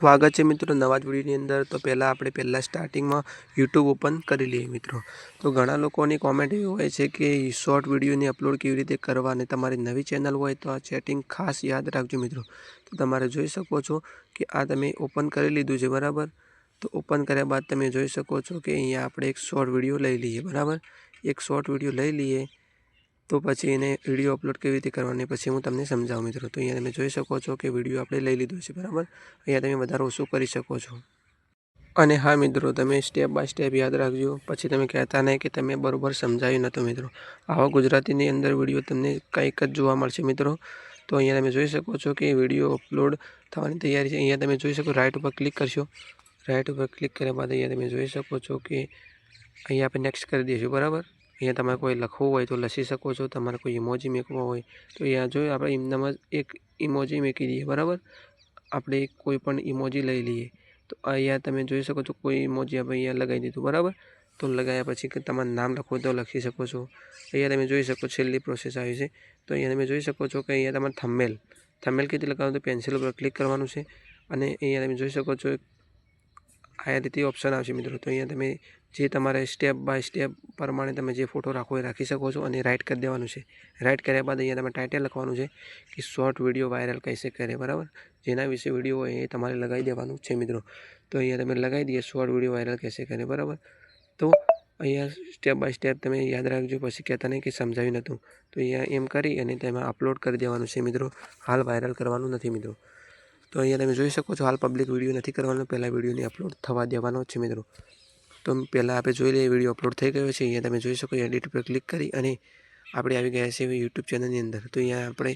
સ્વાગત છે મિત્રો નવા જ વિડીયોની અંદર. તો પહેલાં આપણે પહેલાં સ્ટાર્ટિંગમાં યુટ્યુબ ઓપન કરી લઈએ મિત્રો. તો ઘણા લોકોની કોમેન્ટ એવી હોય છે કે શોર્ટ વિડીયોની અપલોડ કેવી રીતે કરવા અને તમારી નવી ચેનલ હોય તો આ ચેટિંગ ખાસ યાદ રાખજો મિત્રો. તો તમારે જોઈ શકો છો કે આ તમે ઓપન કરી લીધું છે, બરાબર? તો ઓપન કર્યા બાદ તમે જોઈ શકો છો કે અહીંયા આપણે એક શોર્ટ વીડિયો લઈ લઈએ, બરાબર? એક શોર્ટ વીડિયો લઈ લઈએ. તો પછી એને વીડિયો અપલોડ કેવી રીતે કરવાની પછી હું તમને સમજાવું મિત્રો. તો અહીંયા તમે જોઈ શકો છો કે વીડિયો આપણે લઈ લીધો છે, બરાબર? અહીંયા તમે વધારે ઓછું કરી શકો છો. અને હા મિત્રો, તમે સ્ટેપ બાય સ્ટેપ યાદ રાખજો. પછી તમે કહેતા નહીં કે તમે બરોબર સમજાવ્યું નહોતું મિત્રો. આવા ગુજરાતીની અંદર વીડિયો તમને કંઈક જ જોવા મળશે મિત્રો. તો અહીંયા તમે જોઈ શકો છો કે વીડિયો અપલોડ થવાની તૈયારી છે. અહીંયા તમે જોઈ શકો રાઇટ ઉપર ક્લિક કરશો. રાઇટ ઉપર ક્લિક કર્યા બાદ અહીંયા તમે જોઈ શકો છો કે અહીંયા આપણે નેક્સ્ટ કરી દઈશું, બરાબર? અહીંયા તમારે કોઈ લખવું હોય તો લખી શકો છો, તમારે કોઈ ઇમોજી મેકવો હોય તો અહીંયા જોઈએ આપણે એમનામાં એક ઇમોજી મેકી દઈએ, બરાબર? આપણે કોઈ પણ ઇમોજી લઈ લઈએ. તો અહીંયા તમે જોઈ શકો છો કોઈ ઇમોજી આપણે અહીંયા લગાવી દીધું, બરાબર? તો લગાવ્યા પછી તમારું નામ લખવું તો લખી શકો છો. અહીંયા તમે જોઈ શકો છેલ્લી પ્રોસેસ આવી છે. તો અહીંયા તમે જોઈ શકો છો કે અહીંયા તમારે થંબેલ થંબેલ કેટલી લગાવવાનું તો પેન્સિલ ઉપર ક્લિક કરવાનું છે. અને અહીંયા તમે જોઈ શકો છો આ રીતે ઓપ્શન આવશે મિત્રો. તો અહીંયા તમે જે તમારે સ્ટેપ બાય સ્ટેપ પ્રમાણે તમે જે ફોટો રાખો એ રાખી શકો છો અને રાઇટ કરી દેવાનું છે. રાઇટ કર્યા બાદ અહીંયા તમે ટાઇટલ લખવાનું છે કે શોર્ટ વીડિયો વાયરલ કૈસે કરે, બરાબર? જેના વિશે વીડિયો હોય એ તમારે લગાવી દેવાનું છે મિત્રો. તો અહીંયા તમે લગાવી દઈએ શોર્ટ વીડિયો વાયરલ કૈસે કરે, બરાબર? તો અહીંયા સ્ટેપ બાય સ્ટેપ તમે યાદ રાખજો, પછી કહેતા નહીં કે સમજાવ્યું નહોતું. તો અહીંયા એમ કરી અને તેમાં અપલોડ કરી દેવાનું છે મિત્રો. હાલ વાયરલ કરવાનું નથી મિત્રો. તો અહીંયા તમે જોઈ શકો છો, હાલ પબ્લિક વીડિયો નથી કરવાનો. પહેલાં વિડીયોને અપલોડ થવા દેવાનો છે મિત્રો. તો પહેલાં આપણે જોઈ લઈએ વીડિયો અપલોડ થઈ ગયો છે, અહીંયા તમે જોઈ શકો એડિટ પર ક્લિક કરી અને આપણે આવી ગયા છીએ યુટ્યુબ ચેનલની અંદર. તો અહીંયા આપણે,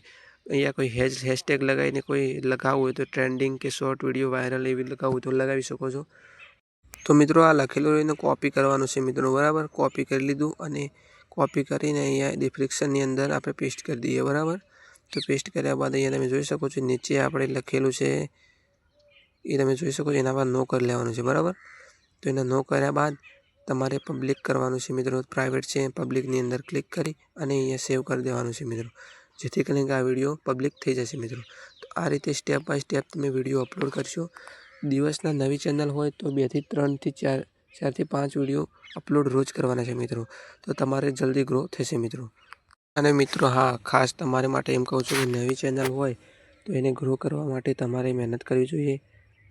અહીંયા કોઈ હેજ હેશટેગ લગાવીને કોઈ લગાવવું હોય તો ટ્રેન્ડિંગ કે શોર્ટ વીડિયો વાયરલ એવી લગાવવું તો લગાવી શકો છો. તો મિત્રો આ લખેલું એને કોપી કરવાનું છે મિત્રો, બરાબર? કોપી કરી લીધું અને કોપી કરીને અહીંયા ડિફ્રિક્શનની અંદર આપણે પેસ્ટ કરી દઈએ, બરાબર? તો પેસ્ટ કર્યા બાદ અહીંયા તમે જોઈ શકો છો, નીચે આપણે લખેલું છે, એ તમે જોઈ શકો છો, એના પર નો કરી લેવાનું છે, બરાબર? તો એને નો કર્યા બાદ તમારે પબ્લિક કરવાનું છે મિત્રો. પ્રાઇવેટ છે પબ્લિકની અંદર ક્લિક કરી અને અહીંયા સેવ કરી દેવાનું છે મિત્રો. જેથી કરીને આ વીડિયો પબ્લિક થઈ જશે મિત્રો. તો આ રીતે સ્ટેપ બાય સ્ટેપ તમે વીડિયો અપલોડ કરશો. દિવસના નવી ચેનલ હોય તો બેથી ત્રણથી ચાર ચારથી પાંચ વીડિયો અપલોડ રોજ કરવાના છે મિત્રો. તો તમારે જલ્દી ગ્રો થશે મિત્રો. અને મિત્રો હા, ખાસ તમારે માટે એમ કહું છું કે નવી ચેનલ હોય તો એને ગ્રો કરવા માટે તમારે મહેનત કરવી જોઈએ.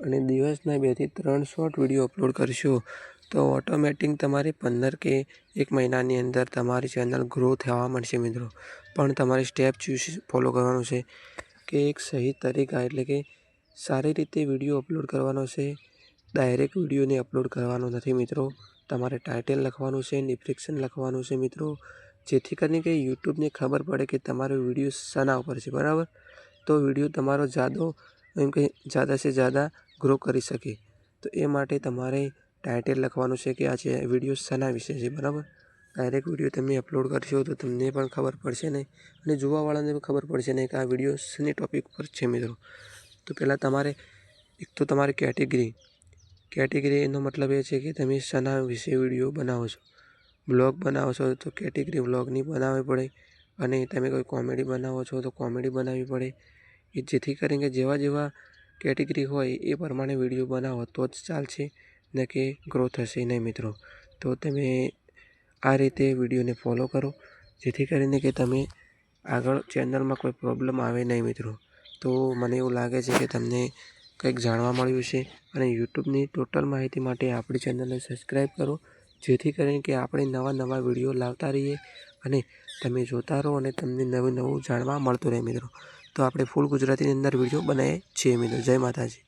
અને દિવસના બેથી ત્રણ શોર્ટ વીડિયો અપલોડ કરશો. તો ઓટોમેટિક તમારી પંદર કે એક મહિનાની અંદર તમારી ચેનલ ગ્રો થવા મળશે મિત્રો. પણ તમારે સ્ટેપ ચૂઝ ફોલો કરવાનું છે કે એક સહી તરીકા એટલે કે સારી રીતે વીડિયો અપલોડ કરવાનો છે. ડાયરેક્ટ વિડીયોને અપલોડ કરવાનો નથી મિત્રો. તમારે ટાઇટલ લખવાનું છે ડિસ્ક્રિપ્શન લખવાનું છે મિત્રો. જેથી કરીને કે યુટ્યુબને ખબર પડે કે તમારો વીડિયો શાના ઉપર છે, બરાબર? તો વીડિયો તમારો જાદો, એમ કે જ્યાદા સે જ્યાદા ગ્રો કરી શકે. તો એ માટે તમારે ટાઇટલ લખવાનું છે કે આ છે વીડિયો શેના વિશે છે, બરાબર? ડાયરેક્ટ વીડિયો તમે અપલોડ કરશો તો તમને પણ ખબર પડશે નહીં. અને જોવાવાળાને પણ ખબર પડશે નહીં કે આ વીડિયો શેની ટોપિક પર છે મિત્રો. તો પહેલાં તમારે, એક તો તમારી કેટેગરી કેટેગરી એનો મતલબ એ છે કે તમે શેના વિશે વીડિયો બનાવો છો. બ્લોગ બનાવો છો તો કેટેગરી બ્લોગની બનાવવી પડે. અને તમે કોઈ કોમેડી બનાવો છો તો કોમેડી બનાવવી પડે. એ જેથી કરીને જેવા જેવા કેટેગરી હોય એ પ્રમાણે વીડિયો બનાવો તો જ ચાલશે, ને કે ગ્રો થશે નહીં મિત્રો. તો તમે આ રીતે વિડીયોને ફોલો કરો, જેથી કરીને કે તમે આગળ ચેનલમાં કોઈ પ્રોબ્લેમ આવે નહીં મિત્રો. તો મને એવું લાગે છે કે તમને કંઈક જાણવા મળ્યું છે અને યુટ્યુબની ટોટલ માહિતી માટે આપણી ચેનલને સબસ્ક્રાઈબ કરો, જેથી કરીને કે આપણે નવા નવા વીડિયો લાવતા રહીએ અને તમે જોતા રહો અને તમને નવું નવું જાણવા મળતું રહે મિત્રો. તો આપણે ફૂલ ગુજરાતીની અંદર વીડિયો બનાવીએ છીએ મિત્રો. જય માતાજી.